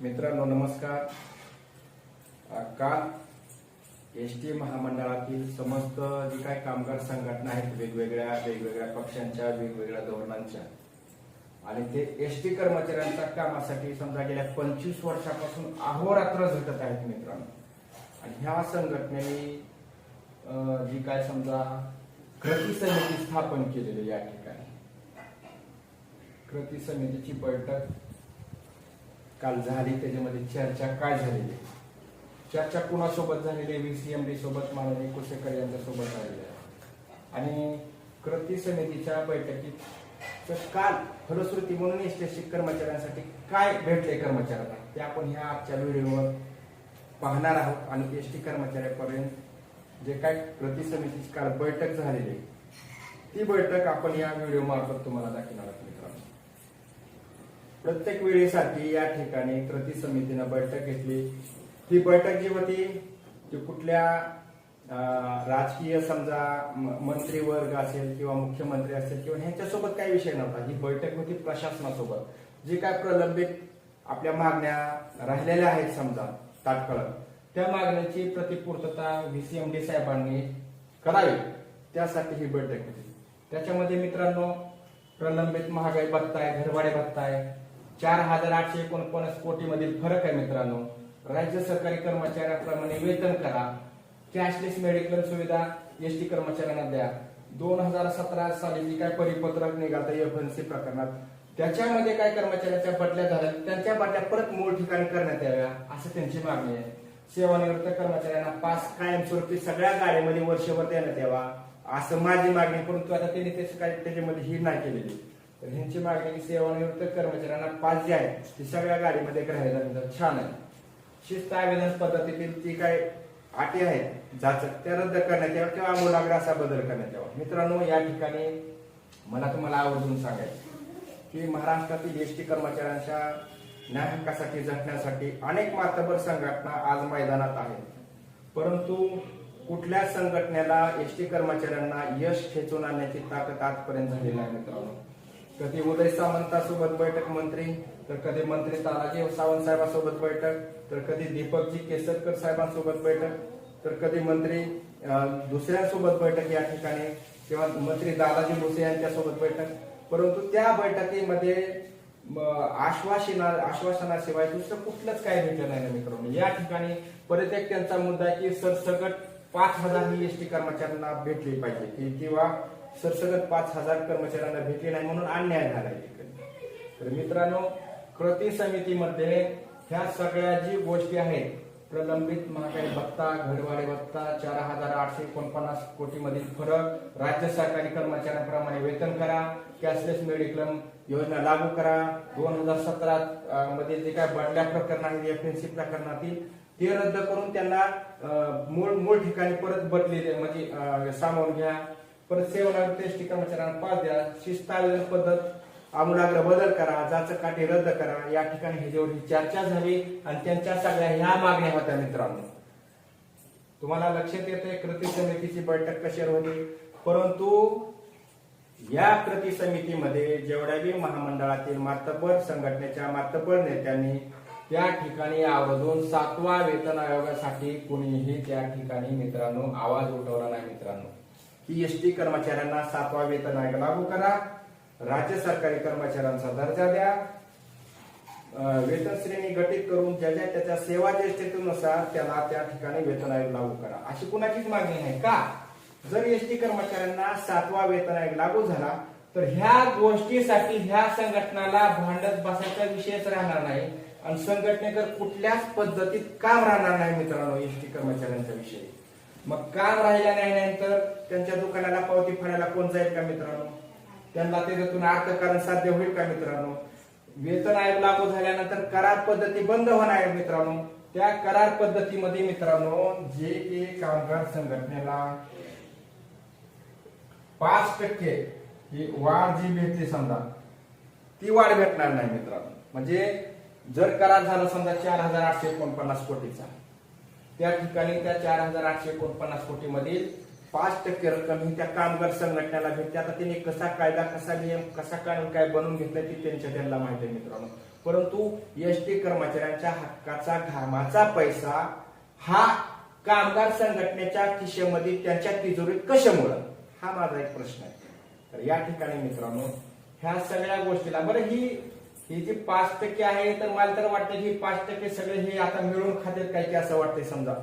मित्रांनो नमस्कार. काल एस टी महामंडळातील समस्त जी काही कामगार संघटना आहेत वेगवेगळ्या वेगवेगळ्या पक्षांच्या वेगवेगळ्या धोरणांच्या आणि ते एस टी कर्मचाऱ्यांच्या कामासाठी समजा गेल्या पंचवीस वर्षापासून अहोरात्र झटत आहेत मित्रांनो. आणि ह्या संघटनेने जी काय समजा कृती समिती स्थापन केलेली या ठिकाणी. कृती समितीची बैठक काल झाली त्याच्यामध्ये चर्चा काय झालेली? आहे? चर्चा कुणासोबत झालेली? व्हीसीएमडी सोबत माननीय कुसेकर यांच्या सोबत झालेली आहे. आणि कृती समितीच्या बैठकीत काल फलश्रुती म्हणून एसटी कर्मचाऱ्यांसाठी काय भेटले कर्मचाऱ्यांना? ते आपण ह्या आजच्या व्हिडिओवर पाहणार आहोत आणि एस टी कर्मचाऱ्यापर्यंत जे काय कृती समितीची काल बैठक झालेली आहे, ती बैठक आपण या व्हिडिओ मार्फत तुम्हाला दाखवणार आहोत मित्रांनो. प्रत्येक वेळेसाठी या ठिकाणी कृती समितीनं बैठक घेतली. ती बैठक जी होती ती कुठल्या राजकीय समजा म- मंत्रीवर्ग असेल किंवा मुख्यमंत्री असेल किंवा ह्यांच्यासोबत काही विषय नव्हता. ही बैठक होती प्रशासनासोबत. जे काय प्रलंबित आपल्या मागण्या राहिलेल्या आहेत समजा तात्काळ. त्या मागण्याची प्रतिपूर्तता व्हीसीएमडी साहेबांनी करावी. त्यासाठी ही बैठक होती. त्याच्यामध्ये मित्रांनो प्रलंबित महागाई भत्ता आहे घरभाडे भत्ता आहे चार हजार आठशे एकोणपन्नास कोटी मधील फरक आहे मित्रांनो. राज्य सरकारी कर्मचाऱ्याप्रमाणे वेतन करा. कॅशलेस मेडिकल सुविधा एसटी कर्मचाऱ्यांना द्या. दोन हजार सतरा साली जी काय परिपत्रक निघालं एफएनसी प्रकरणात? त्याच्यामध्ये काय कर्मचाऱ्याच्या बदल्या झाल्या त्यांच्या बदल्या परत मूळ ठिकाणी करण्यात याव्या? असं त्यांची मागणी आहे. सेवानिवृत्त कर्मचाऱ्यांना पास कायमस्वरूपी सगळ्या गाडीमध्ये वर्षभर देण्यात यावा. असं माझी मागणी परंतु आता त्यांनी त्याची काय त्याच्यामध्ये ही नाही केलेली. तर ह्यांची मागणी की सेवानिवृत्त कर्मचाऱ्यांना पास जे आहे ती सगळ्या गाडीमध्ये ग्राह्य छान आहे. शिस्त आवेदन पद्धतीतील ती काय अटी आहेत जाचक त्या रद्द करण्यात याव्या किंवा अमूलाग्र असा बदल करण्यात यावा. मित्रांनो या ठिकाणी मला तुम्हाला आवर्जून सांगायचं की महाराष्ट्रातील एस टी कर्मचाऱ्यांच्या न्याय हक्कासाठी झटण्यासाठी अनेक मातबर संघटना आज मैदानात आहेत. परंतु कुठल्या संघटनेला एस टी कर्मचाऱ्यांना यश खेचून आणण्याची ताकद आजपर्यंत झालेली आहे मित्रांनो? कधी उदय सामंतासोबत बैठक मंत्री तर कधी मंत्री तानाजी सावंत साहेबांसोबत बैठक तर कधी दीपकजी केसरकर साहेबांसोबत बैठक तर कधी मंत्री दुसऱ्यांसोबत बैठक या ठिकाणी किंवा मंत्री दादाजी भुसे यांच्यासोबत बैठक. परंतु त्या बैठकीमध्ये आश्वासना आश्वासनाशिवाय दुसरं कुठलंच काय भेटलं नाही ना मित्रांनो. या ठिकाणी परत एक त्यांचा मुद्दा आहे की सरसकट पाच हजार ही एसटी कर्मचाऱ्यांना भेटली पाहिजे. की किंवा सरसकट पाच हजार कर्मचाऱ्यांना भेटली नाही म्हणून अन्याय झाला आहे तर मित्रांनो कृती समितीमध्ये ह्या सगळ्या जी गोष्टी आहेत प्रलंबित महागाई भत्ता घरवाडे भत्ता चार हजार आठशे एकोणपन्नास कोटी मधील फरक राज्य सरकारी कर्मचाऱ्यांप्रमाणे वेतन करा कॅशलेस मेडिक्लेम योजना लागू करा. दोन हजार सतरा मध्ये जे काय बंडल्या प्रकरण आहेत एफएनसी प्रकरणातील ते रद्द करून त्यांना मूळ मूळ ठिकाणी परत बदली म्हणजे सामावून घ्या. परत सेवानिवृत्त एसटी कर्मचाऱ्यांना पास द्या. शिस्त पद्धत आमूलाग्र बदल करा. जाच काठी रद्द करा. या ठिकाणी ह्याच्यावर चर्चा झाली आणि त्यांच्या सगळ्या ह्या मागण्या होत्या मित्रांनो. तुम्हाला लक्षात येते कृती समितीची बैठक कशावर होती परंतु या कृती समितीमध्ये जेवढ्या बी महामंडळातील मातबर संघटनेच्या मातबर नेत्यांनी त्या ठिकाणी आवर्जून सातवा वेतन आयोगासाठी कुणीही त्या ठिकाणी मित्रांनो आवाज उठवला नाही मित्रांनो. की एसटी कर्मचाऱ्यांना सातवा वेतन आयोग लागू करा राज्य सरकारी कर्मचाऱ्यांचा दर्जा द्या वेतन श्रेणी गठीत करून ज्याच्या त्याच्या सेवा ज्येष्ठतेनुसार त्याला त्या ठिकाणी वेतन आयोग लागू करा. अशी कुणाचीच मागणी नाही का? जर एस टी कर्मचाऱ्यांना सातवा वेतन आयोग लागू झाला तर ह्या गोष्टीसाठी ह्या संघटनाला भांडत बसायचा विषयच राहणार नाही. आणि संघटनेकर कुठल्याच पद्धतीत काम राहणार नाही मित्रांनो एस टी कर्मचाऱ्यांच्या विषयी. मग काम राहिल्या नाही नंतर त्यांच्या दुकानाला पावती फाडायला कोण जाईल का मित्रांनो? त्यांना त्याच्यातून अर्थकारण साध्य होईल का मित्रांनो? वेतन आयोग लागू झाल्यानंतर करार पद्धती बंद होणार आहे मित्रांनो. त्या करार पद्धतीमध्ये मित्रांनो जे की कामगार संघटनेला पाच टक्के ही वाढ जी भेटली समजा ती वाढ भेटणार नाही मित्रांनो. म्हणजे जर करार झाला समजा चार हजार आठशे एकोणपन्नास कोटीचा त्या ठिकाणी त्या चार हजार आठशे एकोणपन्नास कोटी मधील पाच टक्के रक्कम ही त्या कामगार संघटनेला भेटते. आता त्यांनी कसा कायदा कसा नियम कसा कानून काय बनवून घेतला ती त्यांच्या त्यांना माहिती आहे मित्रांनो. परंतु एस टी कर्मचाऱ्यांच्या हक्काचा घामाचा पैसा हा कामगार संघटनेच्या खिशेमध्ये त्यांच्या तिजोरीत कशामुळं? हा माझा एक प्रश्न आहे. तर या ठिकाणी मित्रांनो ह्या सगळ्या गोष्टीला बरं ही ही जी पाच टक्के आहे तर मला तर वाटतं की पाच टक्के सगळे हे आता मिळून खात्यात काय की असं वाटतंय समजा.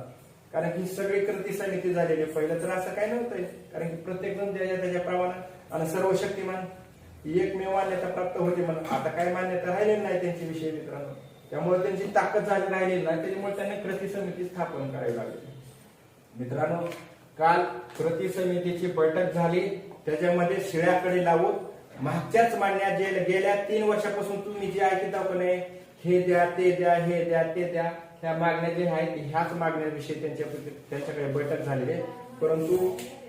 कारण की सगळी कृती समिती झालेली आहे. पहिलं तर असं काय नव्हतंय. कारण की प्रत्येक जण त्याच्या त्याच्या प्रमाणात आणि सर्व शक्तिमान एकमेव मान्यता प्राप्त होते म्हणून. आता काय मान्यता राहिलेली नाही त्यांच्या विषयी मित्रांनो. त्यामुळे त्यांची ताकद झाली राहिलेली नाही. त्याच्यामुळे त्यांनी कृती समिती स्थापन करावी लागली. मित्रांनो काल कृती समितीची बैठक झाली. त्याच्यामध्ये शिळ्याकडे लावून मागच्याच मांडण्यात जे गेल्या तीन वर्षापासून तुम्ही जे ऐकत आहोत हे द्या ते द्या हे द्या ते द्या ह्या मागण्या जे आहेत ह्याच मागण्याविषयी त्यांच्या त्यांच्याकडे बैठक झालेली आहे. परंतु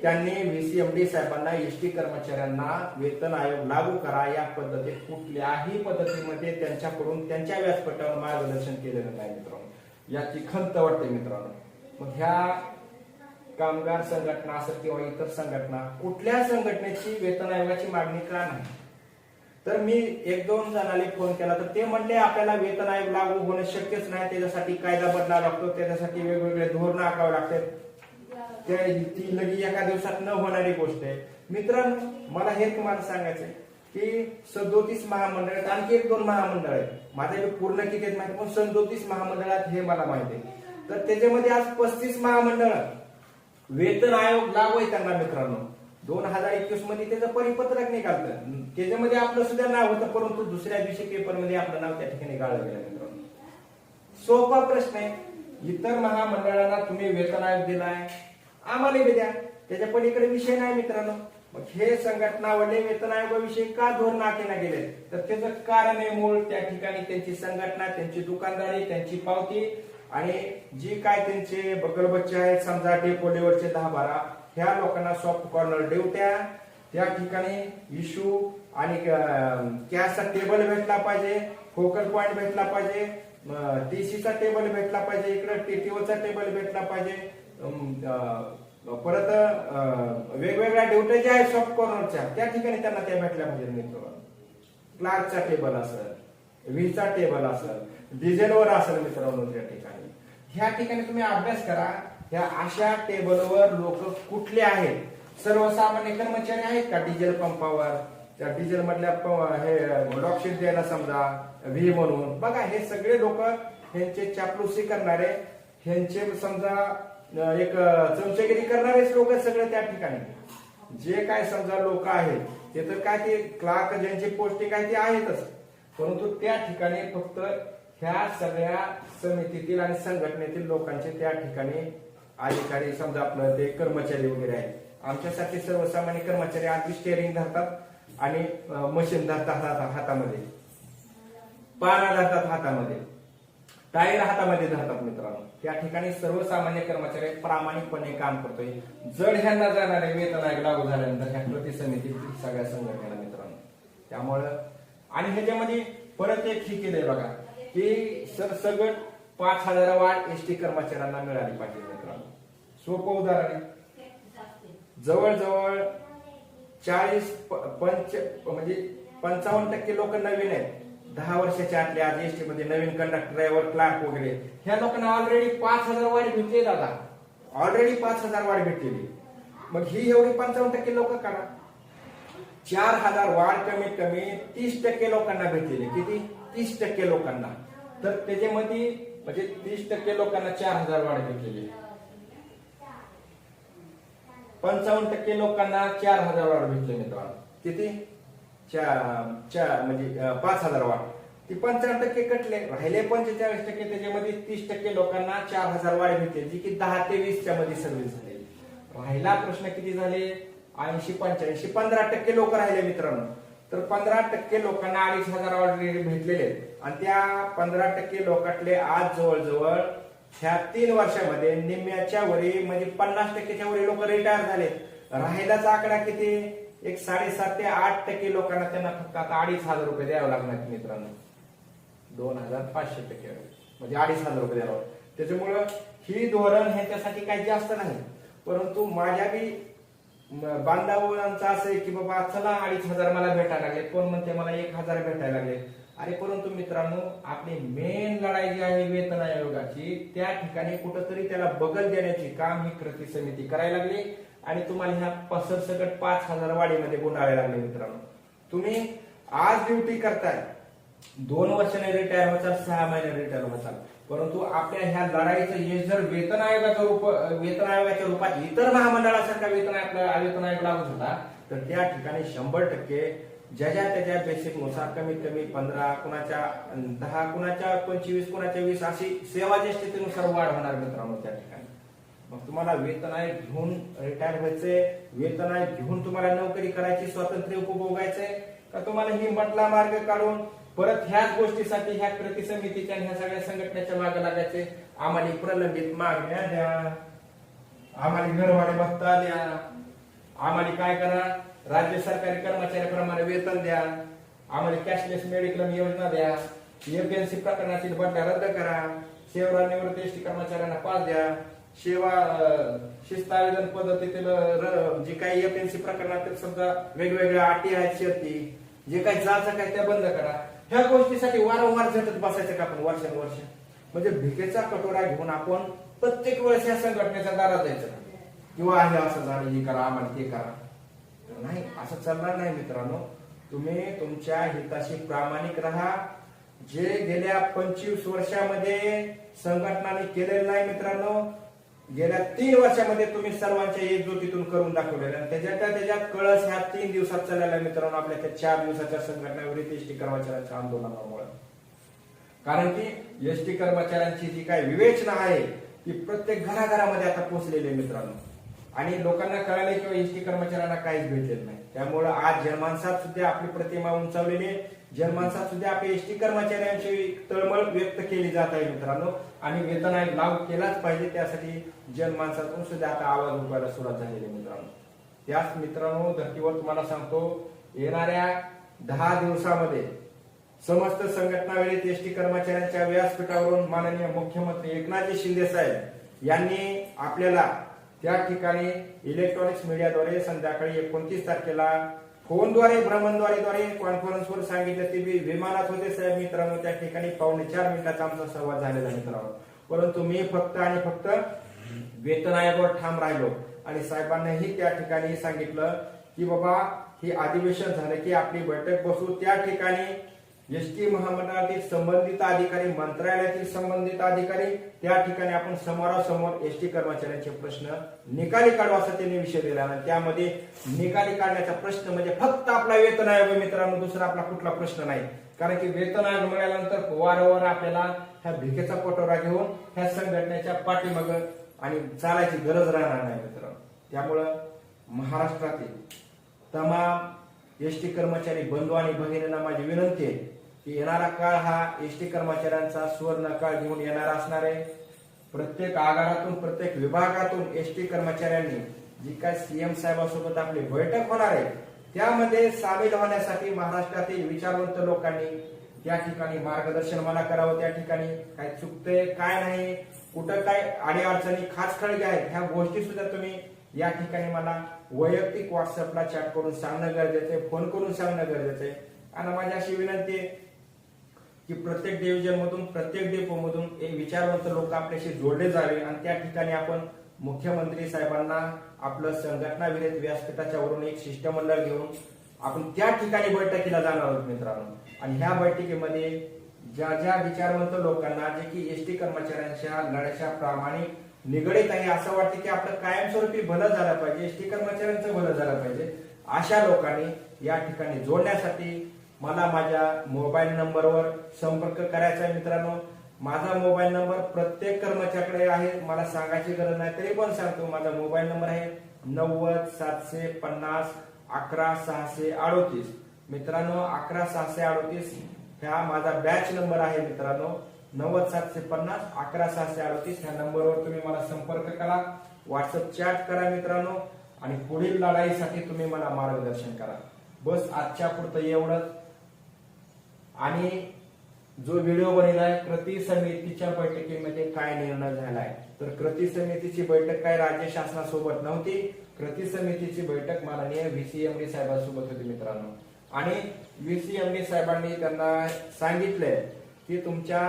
त्यांनी व्हीसीएमडी साहेबांना एस टी कर्मचाऱ्यांना वेतन आयोग लागू करा या पद्धतीत कुठल्याही पद्धतीमध्ये त्यांच्याकडून त्यांच्या व्यासपीठावर मार्गदर्शन केलेलं नाही मित्रांनो. याची खंत वाटते मित्रांनो. मग ह्या कामगार संघटना असेल किंवा इतर संघटना कुठल्या संघटनेची वेतन आयोगाची मागणी का नाही? तर मी एक दोन जणांनी फोन केला तर ते म्हणले आपल्याला वेतन आयोग लागू होणं शक्यच नाही त्याच्यासाठी कायदा बदलावा लागतो त्याच्यासाठी वेगवेगळे धोरणं आखावे लागतात. त्या ती लगी एका दिवसात न होणारी गोष्ट आहे. मित्रांनो मला हे तुम्हाला सांगायचंय की सदोतीस महामंडळात आणखी एक दोन महामंडळ आहेत. माझे पूर्ण किती आहेत माहिती पण सदोतीस महामंडळात हे मला माहिती आहे. तर त्याच्यामध्ये आज पस्तीस महामंडळ वेतन आयोग लागू आहे त्यांना मित्रांनो. दोन हजार एकवीसमध्ये त्याचं परिपत्रक निघालतं. त्याच्यामध्ये आपलं सुद्धा नाव होतं परंतु दुसऱ्या दिवशी पेपरमध्ये आपलं नाव त्या ठिकाणी गाळलं गेलं मित्रांनो. सोपा प्रश्न आहे. इतर महामंडळांना तुम्ही वेतन आयोग दिलाय. आम्हाला बी द्या. त्याच्या पलीकडे विषय नाही मित्रांनो. मग हे संघटनावाले वेतन आयोगाविषयी का धोरण आखेना गेले तर त्याचं कारण आहे मूळ. त्या ठिकाणी त्यांची संघटना त्यांची दुकानदारी त्यांची पावती आणि जी काय त्यांचे बगलबच्चे आहेत समजा डेपोलेवरचे दहा बारा ह्या लोकांना सॉफ्ट कॉर्नर ड्युट्या त्या ठिकाणी इशू आणि कॅशचा टेबल भेटला पाहिजे फोकल पॉइंट भेटला पाहिजे टीसीचा टेबल भेटला पाहिजे इकडे टीटीओचा टेबल भेटला पाहिजे परत वेगवेगळ्या ड्युट्या ज्या आहेत सॉफ्ट कॉर्नरच्या त्या ठिकाणी त्यांना त्या भेटल्या पाहिजे मित्र. क्लार्कचा टेबल असेल व्हीचा टेबल असेल डिझेलवर असेल मित्रांनो त्या ठिकाणी. ह्या ठिकाणी तुम्ही अभ्यास करा. ह्या अशा टेबलवर लोक कुठले आहेत? सर्वसामान्य कर्मचारी आहेत का डिझेल पंपावर? त्या डिझेल मधल्या प- हे लॉकशीट द्यायला समजा व्ही म्हणून. बघा हे सगळे लोक ह्यांचे चापलुसी करणारे ह्यांचे समजा एक चमचेगिरी करणारेच लोक सगळे त्या ठिकाणी. जे काय समजा लोक आहेत ते तर काय ते क्लार्क ज्यांची पोस्टिंग आहे ते आहेतच. परंतु त्या ठिकाणी फक्त ह्या सगळ्या समितीतील आणि संघटनेतील लोकांचे त्या ठिकाणी अधिकारी समजा आपलं ते कर्मचारी वगैरे आहेत आमच्यासाठी सर्वसामान्य कर्मचारी आधी स्टेअरिंग धरतात आणि मशीन धरतात हातामध्ये. पारा धरतात हातामध्ये. टायर हातामध्ये धरतात मित्रांनो. त्या ठिकाणी सर्वसामान्य कर्मचारी प्रामाणिकपणे काम करतोय. जड ह्यांना जाणारे वेतन आयोग लागू झाल्यानंतर ह्या कृती समिती सगळ्या संघटनेला मित्रांनो. त्यामुळं आणि ह्याच्यामध्ये परत एक हे केलंय बघा. की सरसगट पाच हजार वाढ एस टी कर्मचाऱ्यांना मिळाली पाहिजे मित्रांनो. सोपं उदाहरण आहे. जवळजवळ चाळीस प- पंच म्हणजे पंचावन्न टक्के लोक नवीन आहेत. दहा वर्षाच्या आतले आज एसटी मध्ये नवीन कंडक्टर ड्रायव्हर क्लार्क वगैरे. ह्या लोकांना ऑलरेडी पाच हजार वाढ भेटली दादा. ऑलरेडी पाच हजार वाढ भेटलेली. मग ही एवढी पंचावन्न टक्के लोक करा चार हजार वाढ कमीत कमी तीस टक्के लोकांना भेटलेली. किती? तीस टक्के लोकांना. तर त्याच्यामध्ये म्हणजे तीस टक्के लोकांना चार हजार वाढ भेटलेली पंचावन्न टक्के लोकांना चार हजार वाढ भेटले मित्रांनो. किती? म्हणजे पाच हजार वाढ. ती पंचावन्न टक्के कटले. राहिले पंचेचाळीस टक्के त्याच्यामध्ये तीस टक्के लोकांना चार हजार वाढ भेटले जी की दहा ते वीसच्या मध्ये सर्व्हिस झाली राहिला प्रश्न किती झाले? ऐंशी पंच्याऐंशी पंधरा टक्के लोक राहिले मित्रांनो. तर पंधरा टक्के लोकांना अडीच हजार ऑर्डर भेटलेले आहेत. आणि त्या पंधरा टक्के लोकांतले आज जवळजवळ ह्या तीन वर्षामध्ये निम्म्याच्या वरी म्हणजे पन्नास टक्केच्या वरी लोक रिटायर झाले. राहिल्याचा आकडा किती? एक साडेसात ते आठ टक्के लोकांना त्यांना फक्त आता अडीच हजार रुपये द्यावे लागणार मित्रांनो. दोन हजार पाचशे टक्के. म्हणजे अडीच हजार रुपये द्यावं त्याच्यामुळं ही धोरण ह्याच्यासाठी काही जास्त नाही. परंतु माझ्या बी म- असं आहे की बाबा चला अडीच हजार मला भेटायला लागले कोण म्हणते मला एक हजार भेटायला लागले. अरे परंतु मित्रांनो आपली मेन लढाई जी आहे वेतन आयोगाची त्या ठिकाणी कुठंतरी त्याला बगल देण्याची काम ही कृती समिती करायला लागली आणि तुम्हाला ह्या पसरसकट पाच हजार वाढीमध्ये गुंडाळायला लागले मित्रांनो. तुम्ही आज ड्युटी करताय. दोन वर्षाने रिटायर होतात सहा महिने रिटायर होतात. परंतु आपल्या ह्या लढाईचं हे जर वेतन आयोगाच्या रूप वेतन आयोगाच्या रूपात इतर महामंडळासारखा वेतन वेतन आयोग लागू झाला तर त्या ठिकाणी शंभर टक्के ज्याच्या त्याच्या बेसिकनुसार कमीत कमी पंधरा कुणाच्या दहा कुणाच्या पंचवीस कुणाच्या वीस अशी सेवा ज्येष्ठतेनुसार वाढ होणार मित्रांनो त्या ठिकाणी. मग तुम्हाला वेतन आयोग घेऊन रिटायर व्हायचंय वेतन आयोग घेऊन तुम्हाला नोकरी करायची स्वातंत्र्य उपभोगायचंय का तुम्हाला ही म्हटला मार्ग काढून परत ह्याच गोष्टीसाठी ह्या कृती समितीच्या ह्या सगळ्या संघटनेच्या मागे लागायचे. आम्हाला प्रलंबित मागण्या द्या. आम्हाला घरवाडे भत्ता द्या. आम्हाला काय करा? राज्य सरकारी कर्मचाऱ्याप्रमाणे वेतन द्या. आम्हाला कॅशलेस मेडिक्लेम योजना द्या. एमपीएनसी प्रकरणातील बदल्या रद्द करा. सेवा निवृत्ती कर्मचाऱ्यांना पास द्या. सेवा शिस्त आवेदन पद्धतीतील र- जे काही एमपीएनसी प्रकरणातील समजा वेगवेगळ्या अटी आहेत शेती जे काही जायचं काय त्या बंद करा. ह्या गोष्टीसाठी वारंवार झटत बसायचं का आपण वर्षानुवर्ष म्हणजे भिकेचा कटोरा घेऊन आपण प्रत्येक वेळेस या संघटनेच्या दारात जायचं किंवा आहे असं झालं हे करा आम्हाला ते करा. नाही असं चालणार नाही मित्रांनो. तुम्ही तुमच्या हिताशी प्रामाणिक राहा. जे गेल्या पंचवीस वर्षामध्ये संघटनाने केलेलं नाही मित्रांनो गेल्या तीन वर्षामध्ये तुम्ही सर्वांच्या एकजुटीतून करून दाखवलेलं आणि त्याच्यात त्याच्यात कळस ह्या तीन दिवसात चाललेला मित्रांनो आपल्या त्या चार दिवसाच्या संघटनाविरुद्ध एसटी कर्मचाऱ्यांच्या आंदोलनामुळे. कारण की एसटी कर्मचाऱ्यांची जी काय विवेचना आहे ती प्रत्येक घराघरामध्ये आता पोहोचलेली आहे मित्रांनो. आणि लोकांना कळाले किंवा एसटी कर्मचाऱ्यांना काहीच भेटलेलं नाही. त्यामुळं आज जनमानसात सुद्धा आपली प्रतिमा उंचावलेली आहे. जनमानसात सुद्धा आपल्या एसटी कर्मचाऱ्यांची तळमळ व्यक्त केली जात आहे मित्रांनो. आणि वेतन आयोग लागू केलाच पाहिजे त्यासाठी जनमानसातून सुद्धा आता आवाज उठवायला सुरुवात झालेली आहे मित्रांनो. त्याच मित्रांनो धर्तीवर तुम्हाला सांगतो येणाऱ्या दहा दिवसामध्ये समस्त संघटना वेळेत एसटी कर्मचाऱ्यांच्या व्यासपीठावरून माननीय मुख्यमंत्री एकनाथजी शिंदे साहेब यांनी आपल्याला त्या ठिकाणी इलेक्ट्रॉनिक्स मीडियाद्वारे संध्याकाळी एकोणतीस तारखेला फोनद्वारे भ्रमणद्वारेद्वारे कॉन्फरन्सवर सांगितलं ते मी विमानात होते साहेब मित्रांनो. त्या ठिकाणी पावणे चार मिनिटाचा आमचा संवाद झालेला मित्रांनो. परंतु मी फक्त आणि फक्त वेतन आयोगावर ठाम राहिलो. आणि साहेबांनाही त्या ठिकाणी सांगितलं की बाबा हे अधिवेशन झालं की आपली बैठक बसू. त्या ठिकाणी एस टी महामंडळातील संबंधित अधिकारी मंत्रालयातील संबंधित अधिकारी त्या ठिकाणी आपण समोरासमोर एस टी कर्मचाऱ्यांचे प्रश्न निकाली काढू असा त्यांनी विषय दिला. आणि त्यामध्ये निकाली काढण्याचा प्रश्न म्हणजे फक्त आपला वेतन आयोग मित्रांनो दुसरा आपला कुठला प्रश्न नाही. कारण की वेतन आयोग मिळाल्यानंतर वारंवार आपल्याला ह्या भिकेचा पटोरा घेऊन ह्या संघटनेच्या पाठीमागं आणि चालायची गरज राहणार नाही मित्रांनो. त्यामुळं महाराष्ट्रातील तमाम एस टी कर्मचारी बंधू आणि भगिनींना माझी विनंती आहे की येणारा काळ हा एस टी कर्मचाऱ्यांचा सुवर्ण काळ घेऊन येणारा असणार आहे. प्रत्येक आगारातून प्रत्येक विभागातून एस टी कर्मचाऱ्यांनी जी काय सीएम साहेबांसोबत आपली बैठक होणार आहे त्यामध्ये सामील होण्यासाठी महाराष्ट्रातील विचारवंत लोकांनी त्या ठिकाणी मार्गदर्शन मला करावं त्या ठिकाणी काय चुकतंय काय नाही कुठं काय अडीअडचणी खास खळगे आहेत ह्या गोष्टी सुद्धा तुम्ही या ठिकाणी मला वैयक्तिक व्हॉट्सअपला चॅट करून सांगणं गरजेचं आहे फोन करून सांगणं गरजेचं आहे. आणि माझी अशी विनंती आहे की प्रत्येक डिव्हिजन मधून प्रत्येक डेपो मधून एक विचारवंत लोक आपल्याशी जोडले जावे आणि त्या ठिकाणी आपण मुख्यमंत्री साहेबांना आपलं संघटना विरहित व्यासपीठाच्या वरून एक शिष्टमंडळ घेऊन आपण त्या ठिकाणी बैठकीला जाणार आहोत मित्रांनो. आणि ह्या बैठकीमध्ये ज्या ज्या विचारवंत लोकांना जे की एसटी कर्मचाऱ्यांच्या लढ्याच्या प्रामाणिक निगडीत आहे असं वाटतं की आपलं कायमस्वरूपी भलं झालं पाहिजे एसटी कर्मचाऱ्यांचं भलं झालं पाहिजे अशा लोकांनी या ठिकाणी जोडण्यासाठी मला माझ्या मोबाईल नंबरवर संपर्क करायचा आहे मित्रांनो. माझा मोबाईल नंबर प्रत्येक कर्मचाऱ्याकडे आहे मला सांगायची गरज नाही तरी पण सांगतो माझा मोबाईल नंबर आहे नव्वद सातशे पन्नास अकरा सहाशे अडोतीस. मित्रांनो अकरा सहाशे अडोतीस ह्या माझा बॅच नंबर आहे मित्रांनो. नव्वद सातशे पन्नास अकरा सहाशे अडतीस. ह्या नंबरवर तुम्ही मला संपर्क करा. व्हॉट्सअप चॅट करा मित्रांनो. आणि पुढील लढाईसाठी तुम्ही मला मार्गदर्शन करा. बस आजच्या पुरतं एवढंच. आणि जो व्हिडिओ बनलाय कृती समितीच्या बैठकीमध्ये काय निर्णय झालाय? तर कृती समितीची बैठक काय राज्य शासनासोबत नव्हती. कृती समितीची बैठक माननीय व्हीसीएमडी साहेबांसोबत होती मित्रांनो. आणि व्हीसीएमडी साहेबांनी त्यांना सांगितलंय की तुमच्या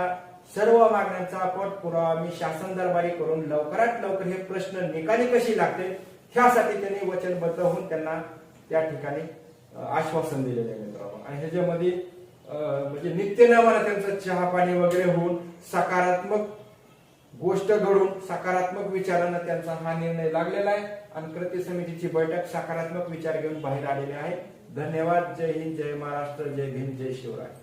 सर्व मागण्यांचा पाठपुरावा मी शासन दरबारी करून लवकरात लवकर हे प्रश्न निकाली कशी लागते ह्यासाठी त्यांनी वचनबद्ध होऊन त्यांना त्या ठिकाणी आश्वासन दिलेलं आहे मित्रांनो. आणि ह्याच्यामध्ये म्हणजे नित्य त्यांचं चहा पाणी वगैरे होऊन सकारात्मक गोष्ट घडून सकारात्मक विचारानं त्यांचा हा निर्णय लागलेला आहे. आणि कृती समितीची बैठक सकारात्मक विचार घेऊन बाहेर आलेली आहे. धन्यवाद. जय हिंद जय महाराष्ट्र जय भीम जय शिवराय.